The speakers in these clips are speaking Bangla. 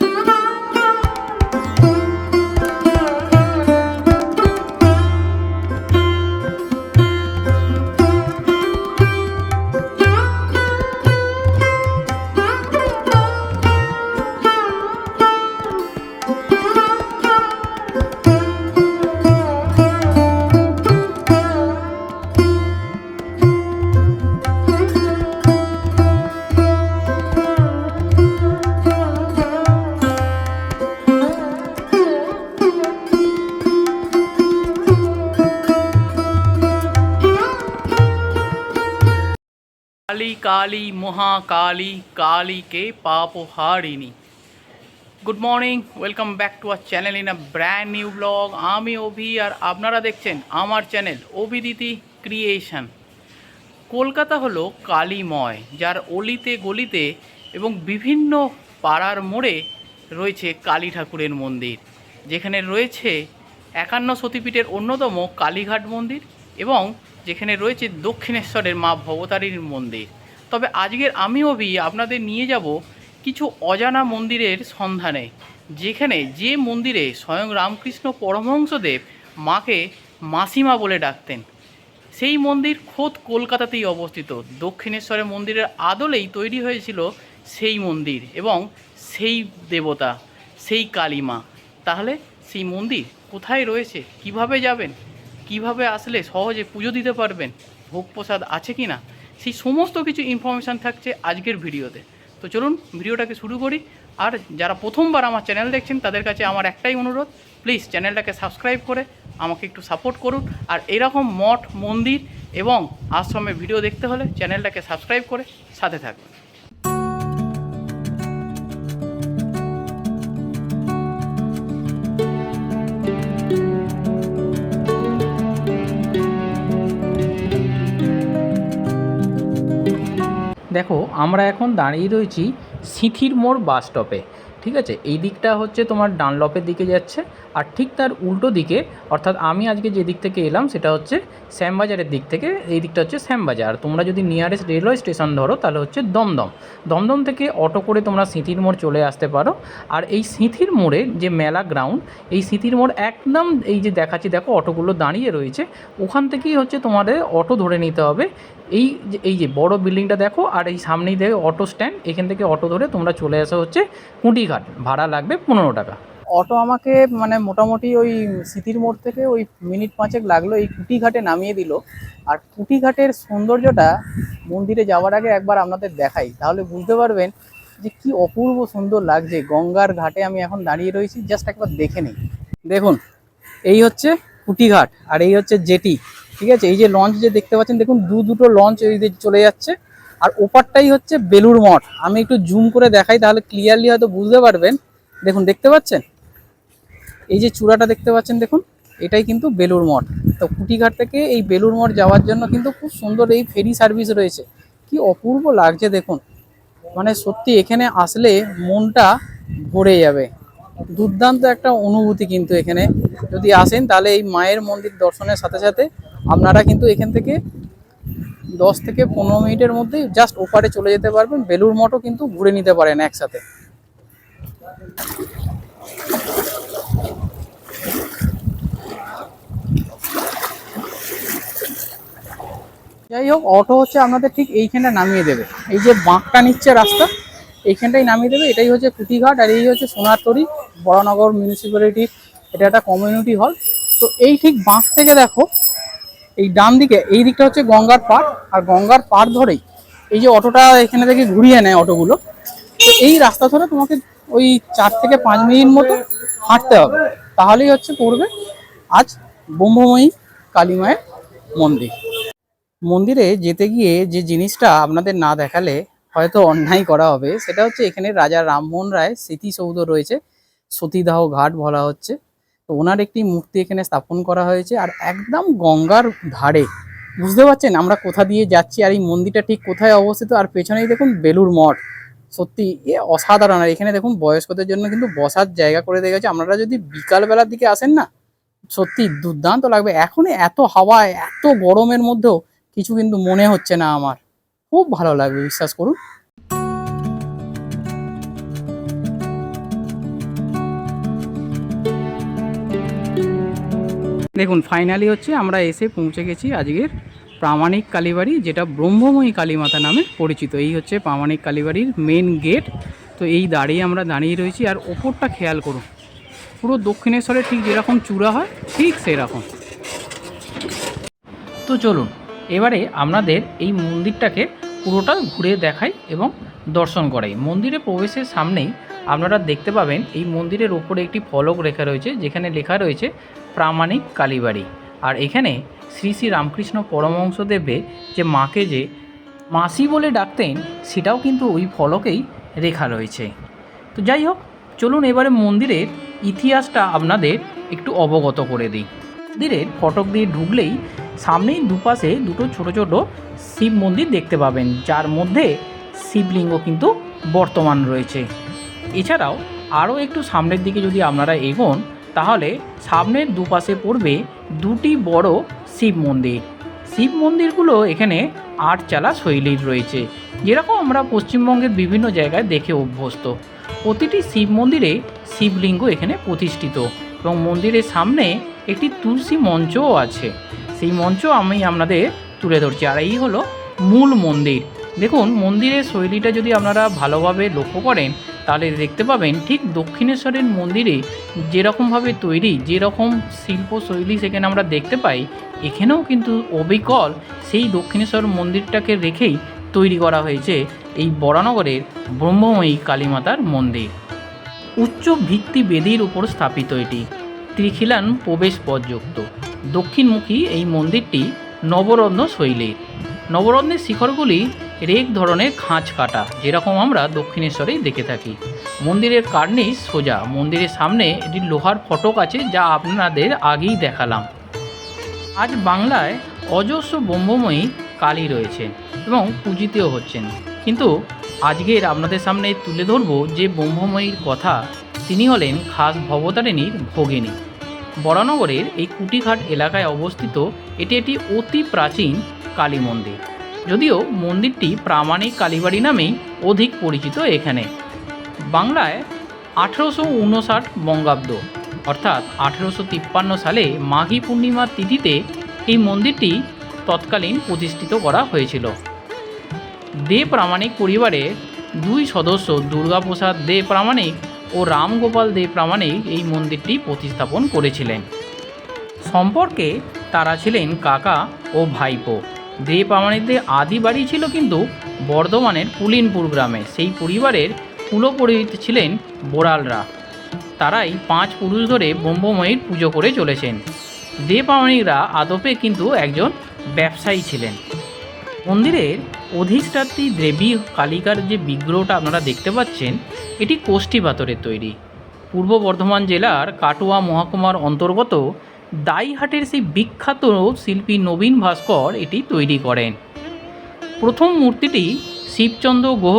কালী কালী মহাকালী কালীকে পাপহারিণী good morning welcome back to our channel in a brand new vlog আমি অভি আর আপনারা দেখছেন আমার চ্যানেল অভিদিতি ক্রিয়েশন কলকাতা হলো কালীময়, যার অলিতে গলিতে এবং বিভিন্ন পাড়ার মোড়ে রয়েছে কালী ঠাকুরের মন্দির, যেখানে রয়েছে একান্ন সতীপীঠের অন্যতম কালীঘাট মন্দির এবং যেখানে রয়েছে দক্ষিণেশ্বরের মা ভবতারিণীর মন্দির। তবে আজকের আমি অভি আপনাদের নিয়ে যাব কিছু অজানা মন্দিরের সন্ধানে, যেখানে যে মন্দিরে স্বয়ং রামকৃষ্ণ পরমহংসদেব মাকে মাসিমা বলে ডাকতেন। সেই মন্দির খোদ কলকাতাতেই অবস্থিত। দক্ষিণেশ্বরের মন্দিরের আদলেই তৈরি হয়েছিল সেই মন্দির এবং সেই দেবতা, সেই কালীমা। তাহলে সেই মন্দির কোথায় রয়েছে? কীভাবে যাবেন? কীভাবে আসলে সহজে পুজো দিতে পারবেন? ভোগ প্রসাদ আছে কি না সেই সমস্ত কিছু ইনফরমেশান থাকছে আজকের ভিডিওতে। তো চলুন ভিডিওটাকে শুরু করি। আর যারা প্রথমবার আমার চ্যানেল দেখছেন, তাদের কাছে আমার একটাই অনুরোধ প্লিজ চ্যানেলটাকে সাবস্ক্রাইব করে আমাকে একটু সাপোর্ট করুন। আর এরকম মঠ, মন্দির এবং আশ্রমের ভিডিও দেখতে হলে চ্যানেলটাকে সাবস্ক্রাইব করে সাথে থাকবেন দেখো আমরা এখন দাঁড়িয়ে রয়েছি সিঁথির মোড় বাস স্টপে। ঠিক আছে? এই দিকটা হচ্ছে তোমার ডানলপের দিকে যাচ্ছে আর ঠিক তার উল্টো দিকে, অর্থাৎ আমি আজকে যে দিক থেকে এলাম সেটা হচ্ছে শ্যামবাজারের দিক থেকে, এই দিকটা হচ্ছে শ্যামবাজার। তোমরা যদি নিয়ারেস্ট রেলওয়ে স্টেশন ধরো, তাহলে হচ্ছে দমদম। দমদম থেকে অটো করে তোমরা সিঁথির মোড় চলে আসতে পারো। আর এই সিঁথির মোড়ে যে মেলা গ্রাউন্ড এই সিঁথির মোড় একদম এই যে দেখাচ্ছি, দেখো অটোগুলো দাঁড়িয়ে রয়েছে। ওখান থেকেই হচ্ছে তোমাদের অটো ধরে নিতে হবে। এই যে এই যে বড় বিল্ডিংটা দেখো, আর এই সামনেই দেখো অটো স্ট্যান্ড এখান থেকে অটো ধরে তোমরা চলে আসা হচ্ছে কুটিঘাট। ভাড়া লাগবে পনেরো টাকা। অটো আমাকে মানে মোটামুটি ওই স্মৃতির মোড় থেকে ওই মিনিট পাঁচেক লাগল, এই কুটিঘাটে নামিয়ে দিল। আর কুটিঘাটের সৌন্দর্যটা মন্দিরে যাওয়ার আগে একবার আপনাদের দেখাই। তাহলে বুঝতে পারবেন যে কি অপূর্ব সুন্দর লাগছে। গঙ্গার ঘাটে আমি এখন দাঁড়িয়ে রয়েছি, জাস্ট একবার দেখে নিই। দেখুন, এই হচ্ছে কুটিঘাট আর এই হচ্ছে জেটি। ঠিক আছে? এই যে লঞ্চ যে দেখতে পাচ্ছেন, দেখুন, দু দুটো লঞ্চ এই চলে যাচ্ছে। আর ওপারটাই হচ্ছে বেলুর মঠ। আমি একটু জুম করে দেখাই, তাহলে ক্লিয়ারলি হয়তো বুঝতে পারবেন। দেখুন, দেখতে পাচ্ছেন? এই যে চূড়াটা দেখতে পাচ্ছেন, দেখুন, এটাই কিন্তু বেলুর মঠ। তো কুটিঘাট থেকে এই বেলুর মঠ যাওয়ার জন্য কিন্তু খুব সুন্দর এই ফেরি সার্ভিস রয়েছে। কি অপূর্ব লাগছে, দেখুন। মানে সত্যি এখানে আসলে মনটা ভরে যাবে। দুর্দান্ত একটা অনুভূতি কিন্তু এখানে। যদি আসেন, তাহলে এই মায়ের মন্দির দর্শনের সাথে সাথে আপনারা কিন্তু এখান থেকে দশ থেকে পনেরো মিনিটের মধ্যেই জাস্ট ওপারে চলে যেতে পারবেন। বেলুর মঠও কিন্তু ঘুরে নিতে পারেন একসাথে। যাই হোক অটো হচ্ছে আপনাদের ঠিক এইখানটা নামিয়ে দেবে। এই যে বাঁকটা নিচ্ছে রাস্তা, এইখানটাই নামিয়ে দেবে। এটাই হচ্ছে কুটিঘাট আর এই হচ্ছে সোনারতরি বড়নগর মিউনিসিপ্যালিটি এটা একটা কমিউনিটি হল তো এই ঠিক বাঁক থেকে দেখো এই ডান দিকে, এই দিকটা হচ্ছে গঙ্গার পাড়, আর গঙ্গার পাড় ধরেই এই যে অটোটা এখানে থেকে ঘুরিয়ে নেয় অটোগুলো, তো এই রাস্তা ধরে তোমাকে ওই চার থেকে পাঁচ মিনিট মতো হাঁটতে হবে। তাহলেই হচ্ছে পড়বে আজ ব্রহ্মময়ী কালী মায়ের মন্দির। মন্দিরে যেতে গিয়ে যে জিনিসটা আপনাদের না দেখালে হয়তো অন্যায় করা হবে, সেটা হচ্ছে এখানে রাজা রামমোহন রায় স্মৃতিসৌধ রয়েছে। সতীদাহ ঘাট বলা হচ্ছে। তো ওনার একটি মূর্তি এখানে স্থাপন করা হয়েছে আর একদম গঙ্গার ধারে। বুঝতে পারছেন? আমরা কোথা দিয়ে যাচ্ছি আর এই মন্দিরটা ঠিক কোথায় অবস্থিত? আর পেছনেই দেখুন বেলুর মঠ। সত্যি, এ অসাধারণ। আর এখানে দেখুন বয়স্কদের জন্য কিন্তু বসার জায়গা করে দেওয়া আপনারা যদি বিকালবেলার দিকে আসেন না, সত্যি দুর্দান্ত লাগবে। এখন এত হাওয়ায়, এত গরমের মধ্যেও কিছু কিন্তু মনে হচ্ছে না আমার। খুব ভালো লাগবে, বিশ্বাস করুন। দেখুন ফাইনালি হচ্ছে আমরা এসে পৌঁছে গেছি আজকের প্রামাণিক কালীবাড়ি, যেটা ব্রহ্মময়ী কালীমাতা নামে পরিচিত। এই হচ্ছে প্রামাণিক কালীবাড়ির মেন গেট তো এই দাঁড়িয়ে আমরা দাঁড়িয়ে রয়েছি, আর ওপরটা খেয়াল করুন। পুরো দক্ষিণেশ্বরে ঠিক যেরকম চূড়া হয়, ঠিক সেরকম। তো চলুন, এবারে আপনাদের এই মন্দিরটাকে পুরোটা ঘুরে দেখাই এবং দর্শন করাই। মন্দিরে প্রবেশের সামনেই আপনারা দেখতে পাবেন এই মন্দিরের ওপরে একটি ফলক লেখা রয়েছে, যেখানে লেখা রয়েছে প্রামাণিক কালীবাড়ি। আর এখানে শ্রী শ্রী রামকৃষ্ণ পরমহংসদেবে যে মাকে যে মাসি বলে ডাকতেন, সেটাও কিন্তু ওই ফলকেই রেখা রয়েছে। তো যাই হোক, চলুন এবারে মন্দিরের ইতিহাসটা আপনাদের একটু অবগত করে দিই। মন্দিরের ফটক দিয়ে ঢুকলেই সামনেই দুপাশে দুটো ছোট ছোট শিব মন্দির দেখতে পাবেন, যার মধ্যে শিবলিঙ্গ কিন্তু বর্তমান রয়েছে। এছাড়াও আরও একটু সামনের দিকে যদি আপনারা এগোন, তাহলে সামনের দুপাশে পড়বে দুটি বড় শিব মন্দির। শিব মন্দিরগুলো এখানে আটচালা শৈলীর রয়েছে, যেরকম আমরা পশ্চিমবঙ্গের বিভিন্ন জায়গায় দেখে অভ্যস্ত। প্রতিটি শিব মন্দিরে শিবলিঙ্গ এখানে প্রতিষ্ঠিত এবং মন্দিরের সামনে একটি তুলসী মঞ্চও আছে। সেই মঞ্চ আমি আপনাদের তুলে ধরছি। আর এই হলো মূল মন্দির। দেখুন, মন্দিরের শৈলীটা যদি আপনারা ভালোভাবে লক্ষ্য করেন তাহলে দেখতে পাবেন ঠিক দক্ষিণেশ্বরের মন্দিরে যেরকমভাবে তৈরি, যেরকম শিল্পশৈলী সেখানে আমরা দেখতে পাই, এখানেও কিন্তু অবিকল সেই দক্ষিণেশ্বর মন্দিরটাকে রেখেই তৈরি করা হয়েছে এই বরানগরের ব্রহ্মময়ী কালীমাতার মন্দির। উচ্চ ভিত্তি বেদির উপর স্থাপিত এটি। ত্রিখিলান প্রবেশ পথযুক্ত দক্ষিণমুখী এই মন্দিরটি নবরত্ন শৈলীর। নবরত্নের শিখরগুলি রেক ধরনের খাঁচ কাটা, যেরকম আমরা দক্ষিণেশ্বরেই দেখে থাকি। মন্দিরের কার্নিশ সোজা, মন্দিরের সামনে একটি লোহার ফটক আছে যা আপনাদের আগেই দেখালাম। আজ বাংলায় অজস্র ব্রহ্মময়ী কালী রয়েছে এবং পূজিতেও হচ্ছেন। কিন্তু আজকের আপনাদের সামনে তুলে ধরব যে ব্রহ্মময়ীর কথা, তিনি হলেন খাস ভবতারিণীর ভগিনী। বরানগরের এই কুটিঘাট এলাকায় অবস্থিত এটি একটি অতি প্রাচীন কালী মন্দির। যদিও মন্দিরটি প্রামাণিক কালীবাড়ি নামেই অধিক পরিচিত এখানে। বাংলায় আঠেরোশো উনষাট বঙ্গাব্দ, অর্থাৎ আঠেরোশো তিপ্পান্ন সালে মাঘী পূর্ণিমার তিথিতে এই মন্দিরটি তৎকালীন প্রতিষ্ঠিত করা হয়েছিল। দে প্রামাণিক পরিবারের দুই সদস্য, দুর্গাপ্রসাদ দে প্রামাণিক ও রামগোপাল দে প্রামাণিক এই মন্দিরটি প্রতিস্থাপন করেছিলেন। সম্পর্কে তারা ছিলেন কাকা ও ভাইপো। দে প্রামাণিকদের আদি বাড়ি ছিল কিন্তু বর্ধমানের পুলিনপুর গ্রামে। সেই পরিবারের কুলপুরোহিত ছিলেন বোড়ালরা। তারাই পাঁচ পুরুষ ধরে ব্রহ্মময়ীর পুজো করে চলেছেন। দে প্রামাণিকরা আদপে কিন্তু একজন ব্যবসায়ী ছিলেন। মন্দিরের অধিষ্ঠাত্রী দেবী কালিকার যে বিগ্রহটা আপনারা দেখতে পাচ্ছেন, এটি কোষ্ঠী পাথরের তৈরি। পূর্ব বর্ধমান জেলার কাটোয়া মহকুমার অন্তর্গত দাইহাটের সেই বিখ্যাত শিল্পী নবীন ভাস্কর এটি তৈরি করেন। প্রথম মূর্তিটি শিবচন্দ্র গুহ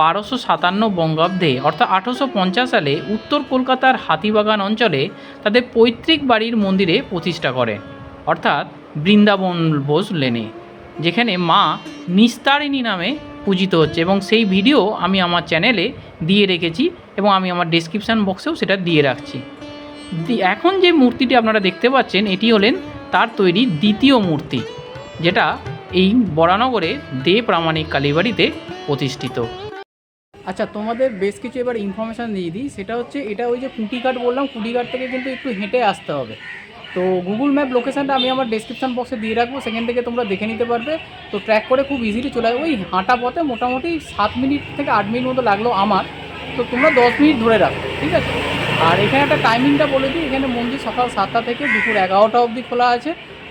বারোশো সাতান্ন বঙ্গাব্দে, অর্থাৎ আঠারোশো পঞ্চাশ সালে উত্তর কলকাতার হাতিবাগান অঞ্চলে তাদের পৈতৃক বাড়ির মন্দিরে প্রতিষ্ঠা করেন, অর্থাৎ বৃন্দাবন বোস লেনে যেখানে মা নিস্তারিণী নামে পূজিত হচ্ছে এবং সেই ভিডিও আমি আমার চ্যানেলে দিয়ে রেখেছি এবং আমি আমার ডেসক্রিপশান বক্সেও সেটা দিয়ে রাখছি। এখন যে মূর্তিটি আপনারা দেখতে পাচ্ছেন, এটি হলেন তার তৈরি দ্বিতীয় মূর্তি, যেটা এই বরানগরে দে প্রামাণিক কালীবাড়িতে প্রতিষ্ঠিত। আচ্ছা তোমাদের বেশ কিছু এবার ইনফরমেশান দিয়ে দিই। সেটা হচ্ছে, এটা ওই যে কুটিঘাট বললাম কুটিঘাট থেকে কিন্তু একটু হেঁটে আসতে হবে। তো গুগল ম্যাপ লোকেশানটা আমি আমার ডেসক্রিপশন বক্সে দিয়ে রাখব, সেখান থেকে তোমরা দেখে নিতে পারবে। তো ট্র্যাক করে খুব ইজিলি চলে ওই হাঁটা পথে মোটামুটি সাত মিনিট থেকে আট মিনিট মতো লাগল আমার। তো তোমরা দশ মিনিট ধরে রাখো, ঠিক আছে? আর এখানে একটা টাইমিংটা বলে দিই, এখানে মন্দির সকাল সাতটা থেকে দুপুর এগারোটা অবধি খোলা আছে।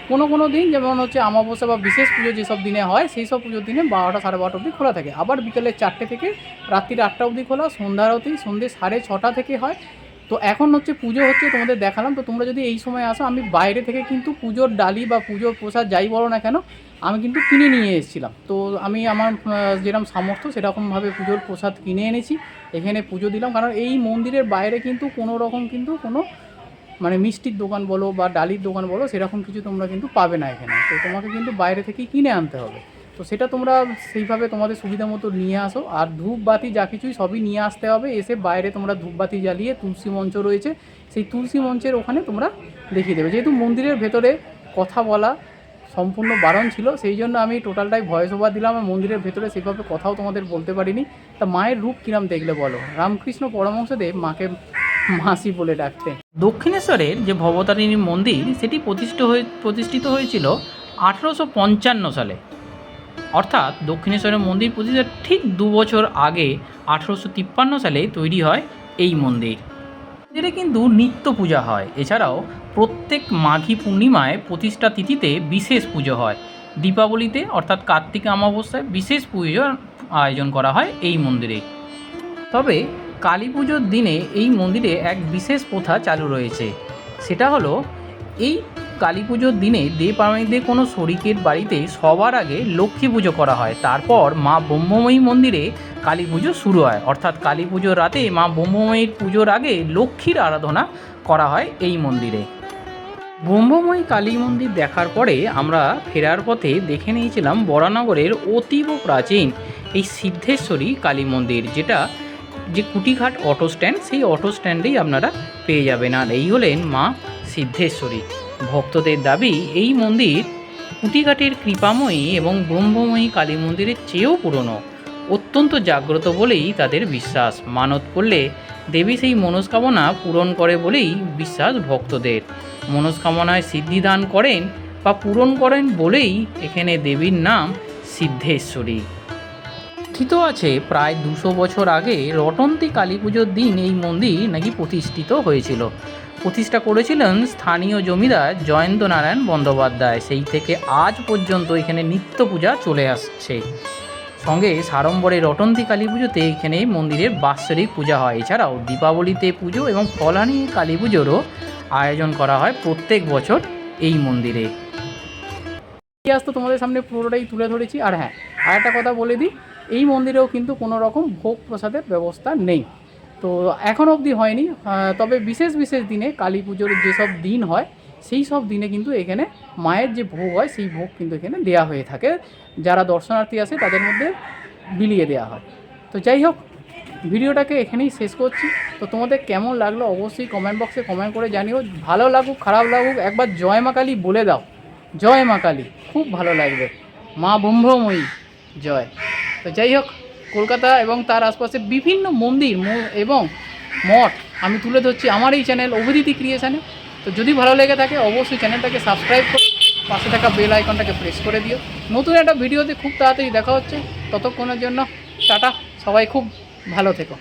কোনো কোনো দিন যেমন হচ্ছে অমাবস্যা বা বিশেষ পুজো যেসব দিনে হয়, সেই সব পুজোর দিনে বারোটা সাড়ে বারোটা অবধি খোলা থাকে। আবার বিকেলে চারটে থেকে রাত্রির আটটা অবধি খোলা, সন্ধ্যা আরতি সন্ধ্যে সাড়ে ছটা থেকে হয়। তো এখন হচ্ছে পুজো হচ্ছে তোমাদের দেখালাম। তো তোমরা যদি এই সময় আসো, আমি বাইরে থেকে কিন্তু পুজোর ডালি বা পুজোর প্রসাদ যাই বলো না কেন আমি কিন্তু কিনে নিয়ে এসেছিলাম। তো আমি আমার যেরকম সামর্থ্য সেরকমভাবে পুজোর প্রসাদ কিনে এনেছি। এখানে পুজো দিলাম। কারণ এই মন্দিরের বাইরে কিন্তু কোনো রকম কিন্তু কোনো মানে মিষ্টির দোকান বলো বা ডালির দোকান বলো, সেরকম কিছু তোমরা কিন্তু পাবে না এখানে। তো তোমাকে কিন্তু বাইরে থেকেই কিনে আনতে হবে। তো সেটা তোমরা সেইভাবে তোমাদের সুবিধা মতো নিয়ে আসো। আর ধূপবাতি যা কিছুই সবই নিয়ে আসতে হবে। এসে বাইরে তোমরা ধূপবাতি জ্বালিয়ে তুলসী মঞ্চ রয়েছে। সেই তুলসী মঞ্চের ওখানে তোমরা দেখিয়ে দেবে। যেহেতু মন্দিরের ভেতরে কথা বলা সম্পূর্ণ বারণ ছিল, সেই জন্য আমি টোটালটাই ভয়েস ওভার দিলাম আর মন্দিরের ভেতরে সেভাবে কথাও তোমাদের বলতে পারিনি। তা মায়ের রূপ কিরাম দেখলে বলো? রামকৃষ্ণ পরমহংসদেব মাকে মাসি বলে ডাকতে দক্ষিণেশ্বরের যে ভবতারিণী মন্দির, সেটি প্রতিষ্ঠিত হয়ে, প্রতিষ্ঠিত হয়েছিল আঠেরোশো পঞ্চান্ন সালে। অর্থাৎ দক্ষিণেশ্বরের মন্দির প্রতিষ্ঠার ঠিক দু বছর আগে, আঠেরোশো তিপ্পান্ন সালে তৈরি হয় এই মন্দির। মন্দিরে কিন্তু নিত্য পূজা হয়। এছাড়াও প্রত্যেক মাঘী পূর্ণিমায় প্রতিষ্ঠা তিথিতে বিশেষ পুজো হয়। দীপাবলিতে, অর্থাৎ কার্তিক অমাবস্যায় বিশেষ পুজোর আয়োজন করা হয় এই মন্দিরে। তবে কালী পুজোর দিনে এই মন্দিরে এক বিশেষ প্রথা চালু রয়েছে। সেটা হলো, এই কালী পুজোর দিনে দেবপাড়ানিদের কোনো শরিকের বাড়িতে সবার আগে লক্ষ্মী পুজো করা হয়। তারপর মা ব্রহ্মময়ী মন্দিরে কালী পুজো শুরু হয়। অর্থাৎ কালী পুজোর রাতে মা ব্রহ্মময়ীর পুজোর আগে লক্ষ্মীর আরাধনা করা হয় এই মন্দিরে। ব্রহ্মময়ী কালী মন্দির দেখার পরে আমরা ফেরার পথে দেখে নিয়েছিলাম বরানগরের অতীব প্রাচীন এই সিদ্ধেশ্বরী কালী মন্দির, যেটা যে কুটিঘাট অটো স্ট্যান্ড, সেই অটো স্ট্যান্ডেই আপনারা পেয়ে যাবেন। আর এই হলেন মা সিদ্ধেশ্বরী। ভক্তদের দাবি, এই মন্দির কুটিঘাটের কৃপাময়ী এবং ব্রহ্মময়ী কালী মন্দিরের চেয়েও পুরনো। অত্যন্ত জাগ্রত বলেই তাদের বিশ্বাস। মানত করলে দেবী সেই মনস্কামনা পূরণ করে বলেই বিশ্বাস ভক্তদের। মনস্কামনায় সিদ্ধিদান করেন বা পূরণ করেন বলেই এখানে দেবীর নাম সিদ্ধেশ্বরী। কথিত আছে, প্রায় দুশো বছর আগে রটন্তী কালী পুজোর দিন এই মন্দির নাকি প্রতিষ্ঠিত হয়েছিল। প্রতিষ্ঠা করেছিলেন স্থানীয় জমিদার জয়ন্ত নারায়ণ বন্দ্যোপাধ্যায়। সেই থেকে আজ পর্যন্ত এখানে নিত্য পূজা চলে আসছে। সঙ্গে সাড়ম্বরে রটন্তী কালী পুজোতে এখানে মন্দিরের বাৎসরিক পূজা হয়। এছাড়াও দীপাবলিতে পুজো এবং ফলানি কালী পুজোরও আয়োজন করা হয় প্রত্যেক বছর এই মন্দিরে। ইতিহাস তো তোমাদের সামনে পুরোটাই তুলে ধরেছি। আর হ্যাঁ আর একটা কথা বলে দিই, এই মন্দিরেও কিন্তু কোনো রকম ভোগ প্রসাদের ব্যবস্থা নেই। তো এখন অবধি হয়নি। তবে বিশেষ বিশেষ দিনে কালী পুজোর যেসব দিন হয়, সেই সব দিনে কিন্তু এখানে মায়ের যে ভোগ হয়, সেই ভোগ কিন্তু এখানে দেয়া হয়ে থাকে। যারা দর্শনার্থী আসে, তাদের মধ্যে বিলিয়ে দেওয়া হয়। তো যাই হোক, ভিডিওটাকে এখানেই শেষ করছি। তো তোমাদের কেমন লাগল অবশ্যই কমেন্ট বক্সে কমেন্ট করে জানিও। ভালো লাগুক, খারাপ লাগুক, একবার জয় মা কালী বলে দাও। জয় মা কালী, খুব ভালো লাগবে। মা ব্রহ্মময়ী, জয়। তো যাই হোক কলকাতা এবং তার আশপাশে বিভিন্ন মন্দির এবং মঠ আমি তুলে ধরছি আমার এই চ্যানেল অভিদিতি ক্রিয়েশানে তো যদি ভালো লেগে থাকে অবশ্যই চ্যানেলটাকে সাবস্ক্রাইব করে পাশে থাকা বেল আইকনটাকে প্রেস করে দিও। নতুন একটা ভিডিওতে খুব তাড়াতাড়ি দেখা হচ্ছে। ততক্ষণের জন্য টাটা, সবাই খুব ভালো থেকো।